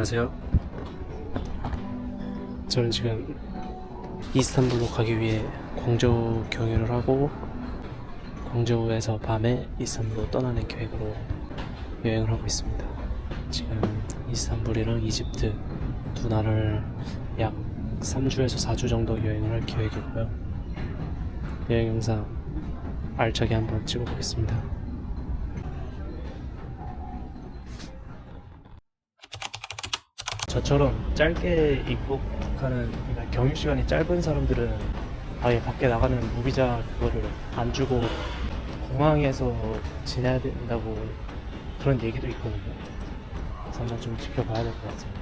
안녕하세요. 저는 지금 이스탄불로 가기 위해 광저우 경유를 하고 광저우에서 밤에 이스탄불로 떠나는 계획으로 여행을 하고 있습니다. 지금 이스탄불이랑 이집트 두 나라를 약 3주에서 4주 정도 여행을 할 계획이고요. 여행 영상 알차게 한번 찍어보겠습니다. 저처럼 짧게 입국 하는 그러니까 경유 시간이 짧은 사람들은 아예 밖에 나가는 무비자 그거를 안 주고 공항에서 지내야 된다고 그런 얘기도 있거든요. 그래서 한번 좀 지켜봐야 될 것 같습니다.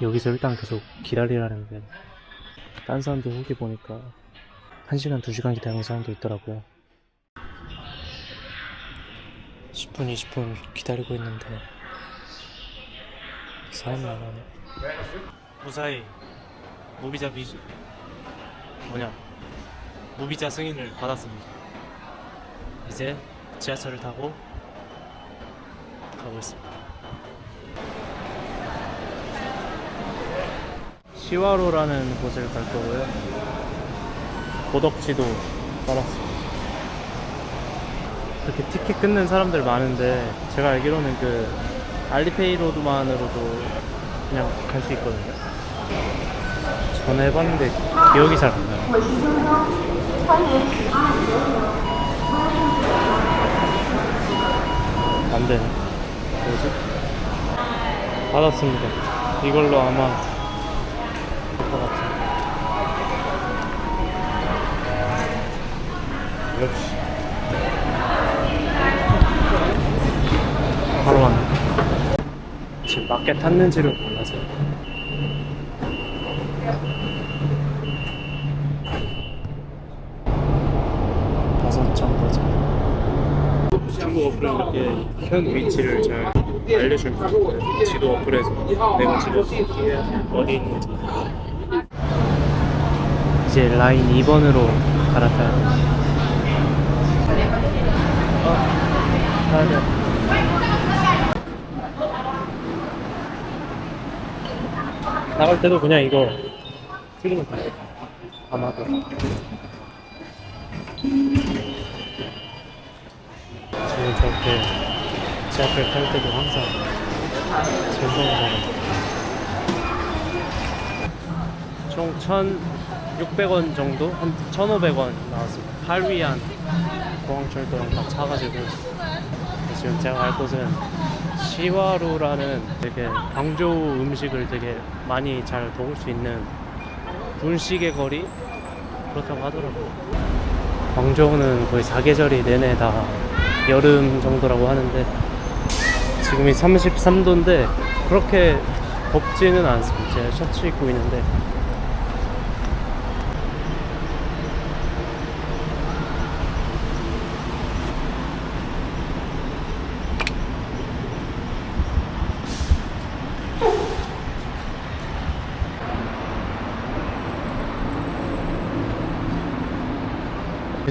여기서 일단 계속 기다리라는 게, 딴 사람들 후기 보니까 1시간, 2시간 기다리는 사람도 있더라고요. 10분, 20분 기다리고 있는데 사람이 안 오네. 무사히 무비자 비즈 뭐냐 무비자 승인을 받았습니다. 이제 지하철을 타고 가고 있습니다. 시와로라는 곳을 갈 거고요. 고덕지도 따랐습니다. 그렇게 티켓 끊는 사람들 많은데 제가 알기로는 그 알리페이로드만으로도 그냥 갈 수 있거든요. 전화해봤는데 기억이 잘 안 나요. 안 되네. 뭐지? 받았습니다. 이걸로 아마 맞게 탔는지를 몰라서. 다섯 정거장. 친구 어플은 이렇게 현 위치를 잘 알려줍니다. 지도 어플에서 내가 지금 어디 있는지. 이제 라인 2번으로 갈아타야 돼. 어, 가야 돼. 나갈 때도 그냥 이거 틀리면 돼. 아마도. 지금 저렇게 지하철 탈 때도 항상 죄송하다고. 총 1,600원 정도? 한 1,500원 나왔습니다. 할위안 공항철도랑 다 차가지고 지금 제가 갈 곳은 시와루라는 되게 광저우 음식을 되게 많이 잘 먹을 수 있는 분식의 거리 그렇다고 하더라고요. 광저우는 거의 사계절이 내내 다 여름 정도라고 하는데 지금이 33도인데 그렇게 덥지는 않습니다. 제가 셔츠 입고 있는데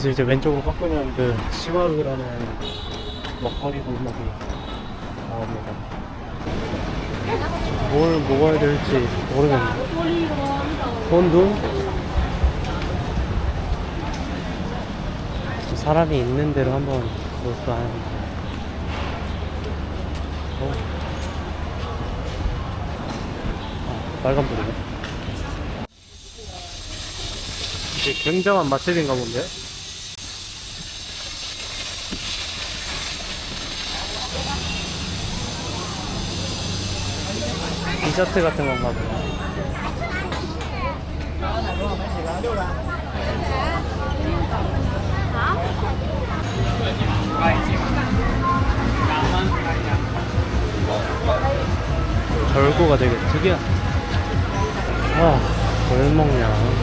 그래서 이제 왼쪽으로 바꾸면 그 시와루라는 먹거리 골목이 나옵니다. 뭘 먹어야 될지 모르겠네. 돈도 사람이 있는 대로 한번 볼까 하는데. 어. 아, 빨간불이네. 이게 굉장한 맛집인가 본데? 디저트 같은 건가 보네. 절구가 되게 특이하. 아, 뭘 먹냐.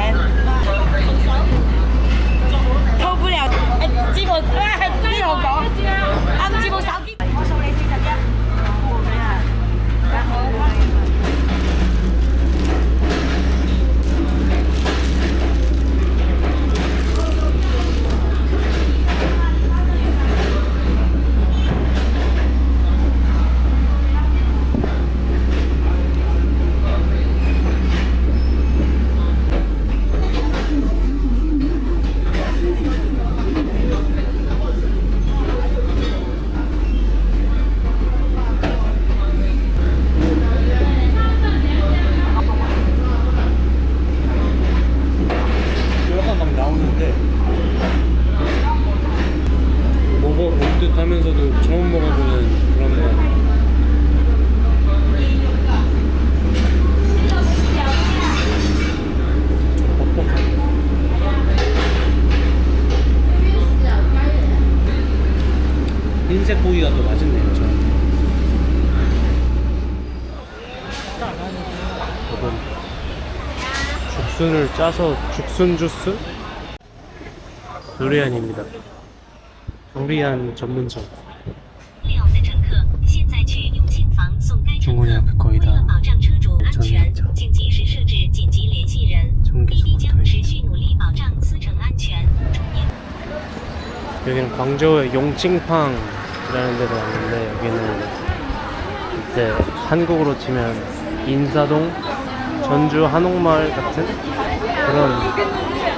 이건 죽순을 짜서 죽순 주스? 도리안입니다. 도리안 전문점. 중국이 앞에 거의 다 전이었죠. 여기는 광저우의 용칭팡이라는 데도 왔는데 여기는 이제 한국으로 치면 인사동 전주 한옥마을 같은 그런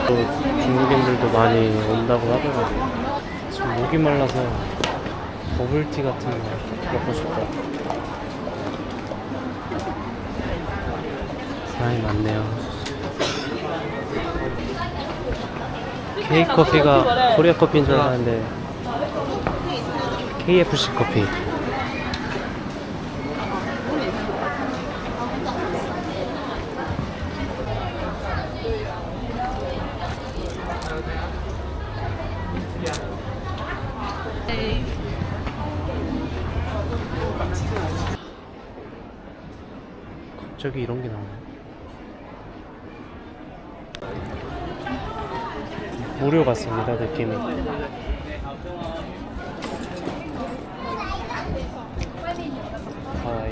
또 중국인들도 많이 온다고 하더라고요. 지금 목이 말라서 버블티 같은 거 먹고 싶다. 사람이 많네요. K 커피가 코리아 커피인 줄 알았는데 KFC 커피. 갑자기 이런 게 나오네. 무료 같습니다 느낌이. 하와이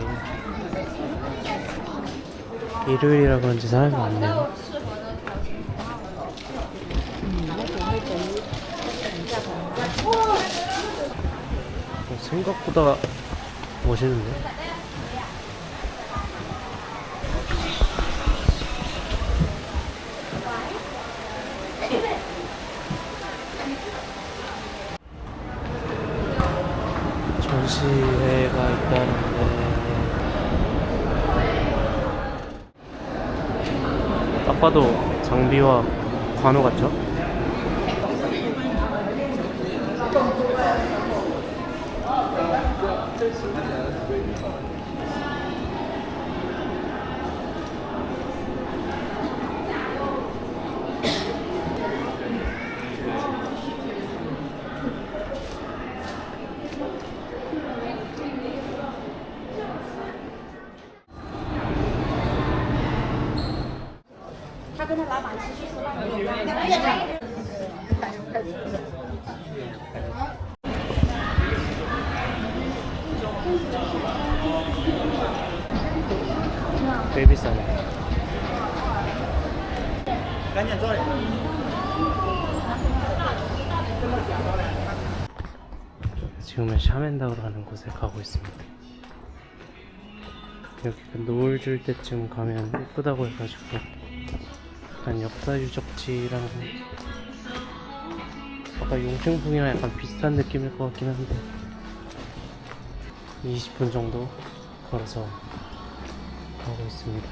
일요일이라 그런지 사람이 많네요 어, 생각보다 멋있는데 전시회가 있다는데 딱 봐도 장비와 관우 같죠? 되게 비싸네. 지금은 샤멘다우라는 곳에 가고 있습니다. 여기 그 노을 질 때쯤 가면 예쁘다고 해가지고 약간 역사 유적지랑 아까 용층풍이랑 약간 비슷한 느낌일 것 같긴 한데 20분 정도 걸어서 가고 있습니다.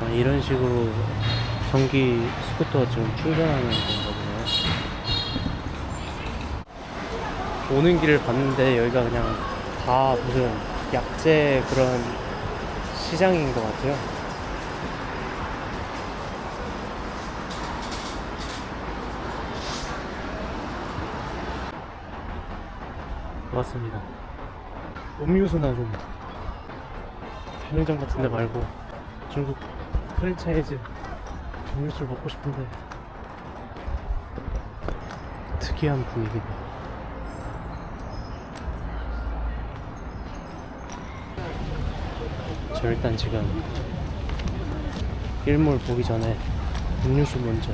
아, 이런 식으로 전기 스쿠터가 지금 충전하는 건가 보네요. 오는 길을 봤는데 여기가 그냥 다 무슨 약재 그런 시장인 것 같아요. 맞습니다. 음료수나 좀 편의점 같은 데 말고 중국 프랜차이즈 음료수를 먹고 싶은데 특이한 분위기네. 저 일단 지금 일몰 보기 전에 음료수 먼저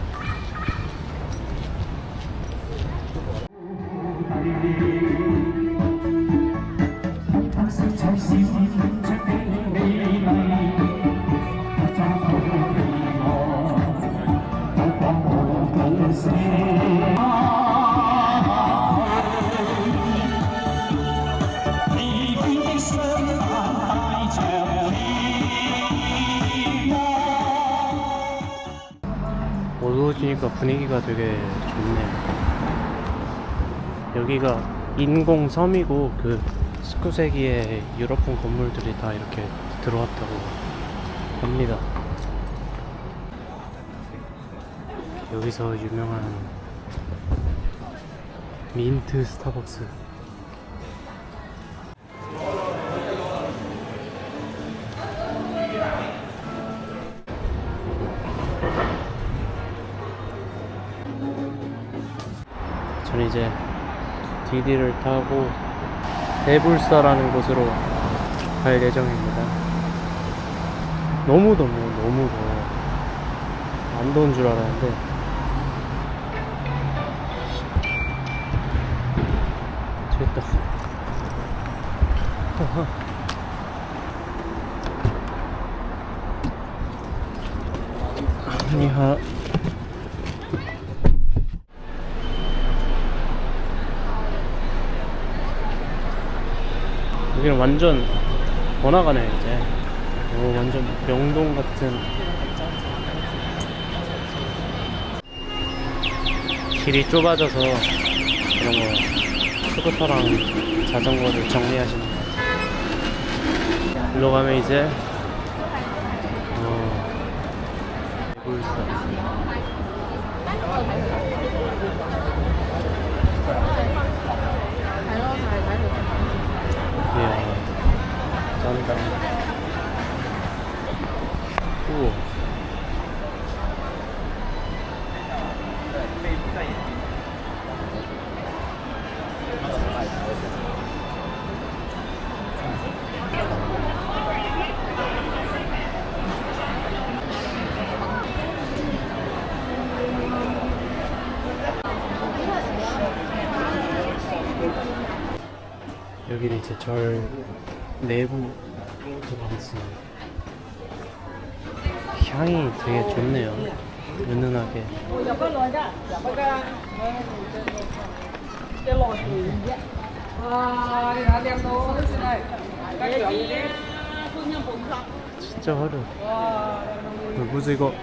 분위기가 되게 좋네요. 여기가 인공섬이고 그 19세기의 유럽풍 건물들이 다 이렇게 들어왔다고 합니다. 여기서 유명한 민트 스타벅스 이제 디디를 타고 대불사라는 곳으로 갈 예정입니다. 너무 더워, 너무 더워. 안 더운 줄 알았는데. 됐다. 니하. 여기는 완전 번화가네 이제. 오, 완전 명동 같은. 길이 좁아져서 이런 거 스쿠터랑 자전거를 정리하시는 것 같아요. 일로 가면 이제 어, 대굴사 우와. 여기는 이제 절 내부 들어가겠습니다. 향이 되게 좋네요. 은은하게. 진짜 화려. 뭐지 이거?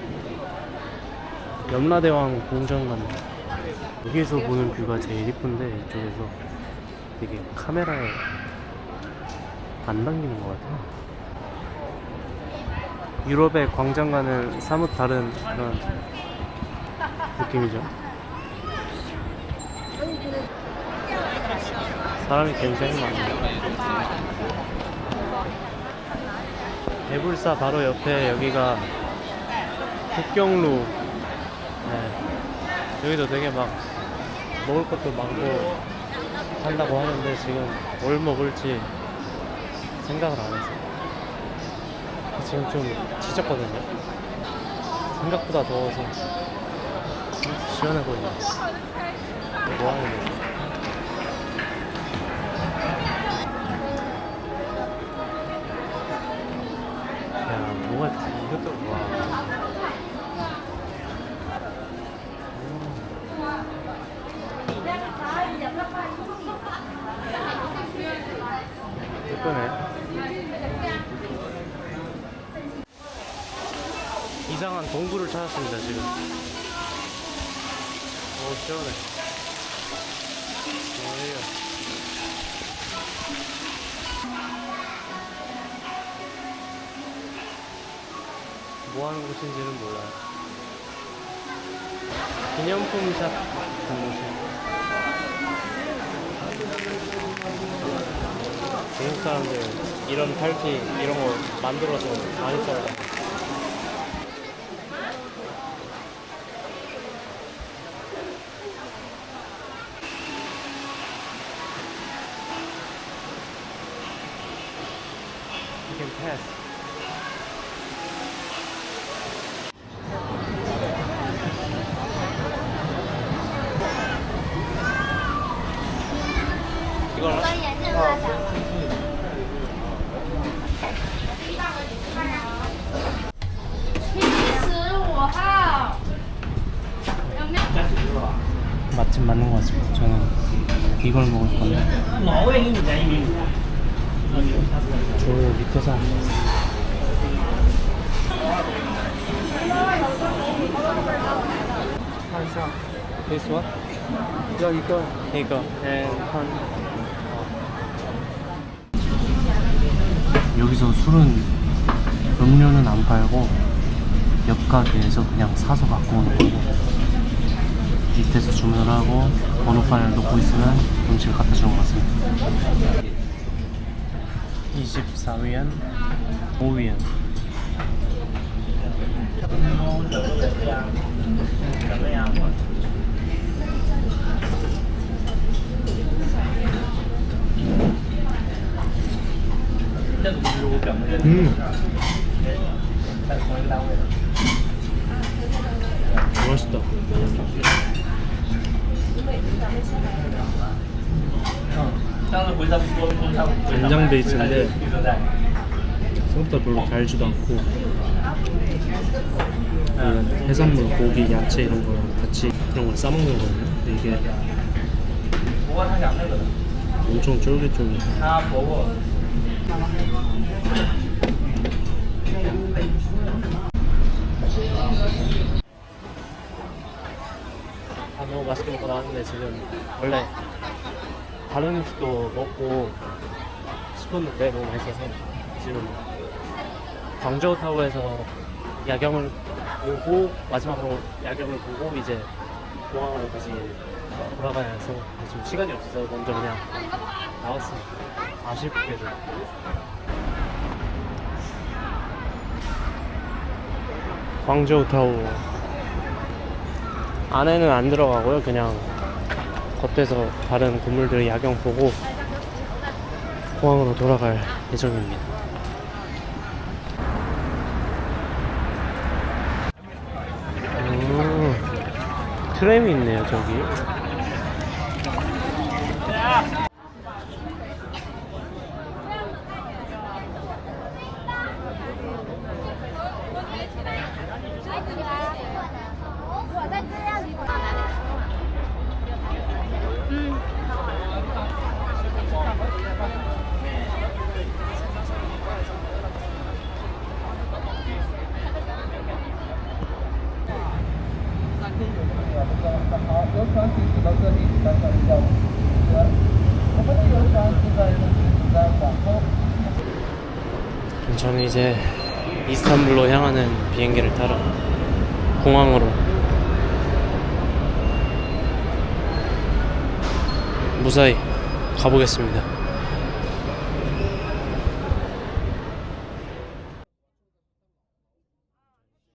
염라대왕 궁전 같네. 여기서 보는 뷰가 제일 이쁜데 이쪽에서 되게 카메라에 안 담기는 것 같아요. 유럽의 광장과는 사뭇 다른 그런 느낌이죠. 사람이 굉장히 많네요. 대불사 바로 옆에 여기가 북경루. 네. 여기도 되게 막 먹을 것도 많고 한다고 하는데 지금 뭘 먹을지 생각을 안 했어요. 지금 좀 지쳤거든요. 생각보다 더워서 시원해 보이네. 뭐 하는 거지? 야, 뭐가 이것도 와. 예쁘네. 이상한 동굴을 찾았습니다, 지금. 오, 시원해. 어이야. 뭐 하는 곳인지는 몰라요. 기념품 샵 같은 곳이. 중국 사람들 이런 탈티 이런 거 만들어서 많이 써요. Can pass. 한사. This one? 이거 이거 이거. And 한. 여기서 술은 음료는 안 팔고 옆 가게에서 그냥 사서 갖고 오는 거고 밑에서 주문을 하고 번호판을 놓고 있으면 음식을 갖다 주는 것 같습니다 24위안 5위안 음. 맛있다. 간장 베이스인데 생각보다 별로 달지도 않고 이런 해산물, 고기, 야채 이런 거랑 같이 이런 걸 싸먹는 거거든요. 근데 이게 엄청 쫄깃쫄깃 아 너무 맛있게 먹고 나왔는데 지금 원래 다른 음식도 먹고 싶었는데 너무 맛있어서 지금 광저우 타워에서 야경을 보고 마지막으로 야경을 보고 이제 공항으로 다시 돌아가야 해서 지금 시간이 없어서 먼저 그냥 나왔습니다. 아쉽게도. 광저우 타워 안에는 안 들어가고요. 그냥 겉에서 다른 건물들 야경 보고 공항으로 돌아갈 예정입니다. 음, 트램이 있네요 저기. 저는 이제 이스탄불로 향하는 비행기를 타러 공항으로 무사히 가보겠습니다.